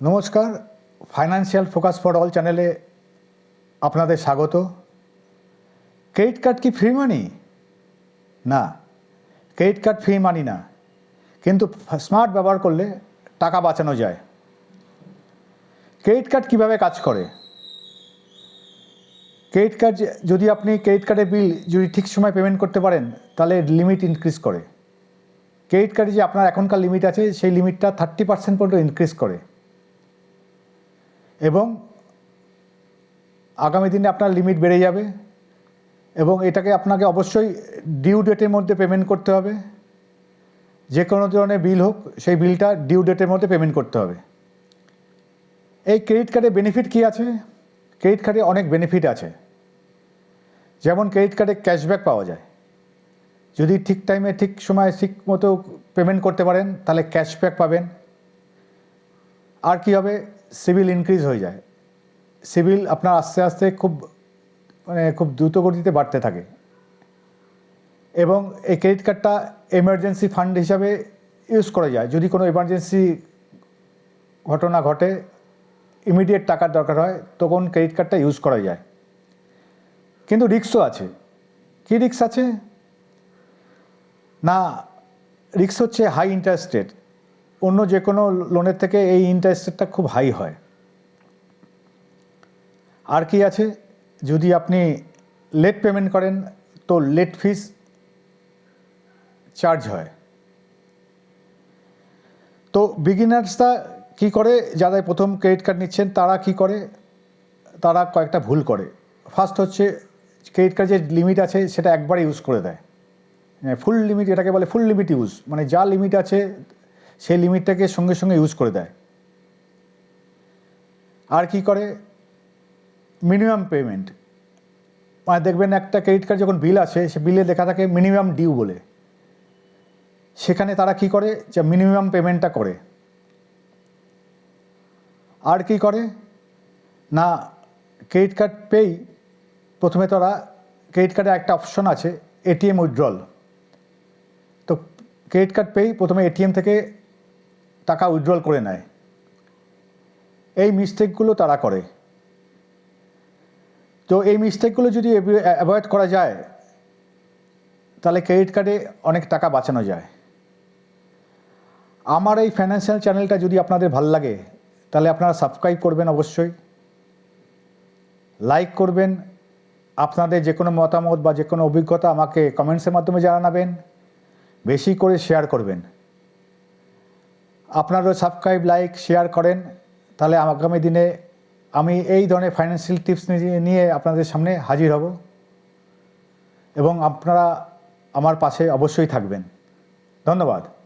নমস্কার। Financial focus for all চ্যানেলে আপনাদের স্বাগত। ক্রেডিট কার্ড কি ফ্রি মানি না ক্রেডিট কার্ড ফ্রি মানি না। কিন্তু স্মার্ট ব্যবহার করলে টাকা বাঁচানো যায়। ক্রেডিট কার্ড কীভাবে কাজ করে? ক্রেডিট কার্ড যদি আপনি ক্রেডিট কার্ডের বিল যদি ঠিক সময় পেমেন্ট করতে পারেন, তাহলে লিমিট ইনক্রিজ করে। ক্রেডিট কার্ডে যে আপনার এখনকার লিমিট আছে, সেই লিমিটটা থার্টি পার্সেন্ট পর্যন্ত ইনক্রিজ করে। এবং আগামী দিনে আপনার লিমিট বেড়ে যাবে এবং এটাকে আপনাকে অবশ্যই ডিউ ডেটের মধ্যে পেমেন্ট করতে হবে। যে কোনো ধরনের বিল হোক, সেই বিলটা ডিউ ডেটের মধ্যে পেমেন্ট করতে হবে। এই ক্রেডিট কার্ডের বেনিফিট কী আছে? ক্রেডিট কার্ডে অনেক বেনিফিট আছে। যেমন ক্রেডিট কার্ডে ক্যাশব্যাক পাওয়া যায়। যদি ঠিক টাইমে ঠিক সময় ঠিক মতো পেমেন্ট করতে পারেন, তাহলে ক্যাশব্যাক পাবেন। আর কি হবে? সিভিল ইনক্রিজ হয়ে যায়। সিভিল আপনার আস্তে আস্তে খুব মানে খুব দ্রুত গতিতে বাড়তে থাকে। এবং এই ক্রেডিট কার্ডটা এমার্জেন্সি ফান্ড হিসাবে ইউজ করা যায়। যদি কোনো এমার্জেন্সি ঘটনা ঘটে ইমিডিয়েট টাকার দরকার হয়, তখন ক্রেডিট কার্ডটা ইউজ করা যায়। কিন্তু রিক্সও আছে। কী রিক্স আছে? না রিক্স হচ্ছে হাই ইন্টারেস্ট রেট অন্য যে কোনো লোনের থেকে এই ইন্টারেস্ট রেটটা খুব হাই হয়। আর কি আছে? যদি আপনি লেট পেমেন্ট করেন, তো লেট ফিস চার্জ হয়। তো বিগিনার্সরা কি করে? যারা প্রথম ক্রেডিট কার্ড নিচ্ছেন, তারা কি করে? তারা কয়েকটা ভুল করে। ফার্স্ট হচ্ছে ক্রেডিট কার্ড যে লিমিট আছে, সেটা একবারে ইউজ করে দেয়। ফুল লিমিট এটাকে বলে ফুল লিমিট ইউজ মানে যা লিমিট আছে সেই লিমিটটাকে সঙ্গে সঙ্গে ইউজ করে দেয়। আর কি করে? মিনিমাম পেমেন্ট মানে দেখবেন একটা ক্রেডিট কার্ড যখন বিল আসে, সে বিলে লেখা থাকে মিনিমাম ডিউ বলে। সেখানে তারা কি করে? যে মিনিমাম পেমেন্টটা করে। আর কি করে? না ক্রেডিট কার্ড পেই প্রথমে তারা ক্রেডিট কার্ডে একটা অপশন আছে এটিএম উইথড্রল তো ক্রেডিট কার্ড পেই প্রথমে এটিএম থেকে টাকা উইথড্রল করে নেয়। এই মিস্টেকগুলো তারা করে। তো এই মিস্টেকগুলো যদি অ্যাভয়েড করা যায়, তাহলে ক্রেডিট কার্ডে অনেক টাকা বাঁচানো যায়। আমার এই ফাইন্যান্সিয়াল চ্যানেলটা যদি আপনাদের ভালো লাগে, তাহলে আপনারা সাবস্ক্রাইব করবেন অবশ্যই। লাইক করবেন। আপনাদের যে কোনো মতামত বা যে কোনো অভিজ্ঞতা আমাকে কমেন্টসের মাধ্যমে জানাবেন। বেশি করে শেয়ার করবেন। আপনারও সাবস্ক্রাইব লাইক শেয়ার করেন। তাহলে আগামী দিনে আমি এই ধরনের ফাইন্যান্সিয়াল টিপস নিয়ে আপনাদের সামনে হাজির হব। এবং আপনারা আমার পাশে অবশ্যই থাকবেন। ধন্যবাদ।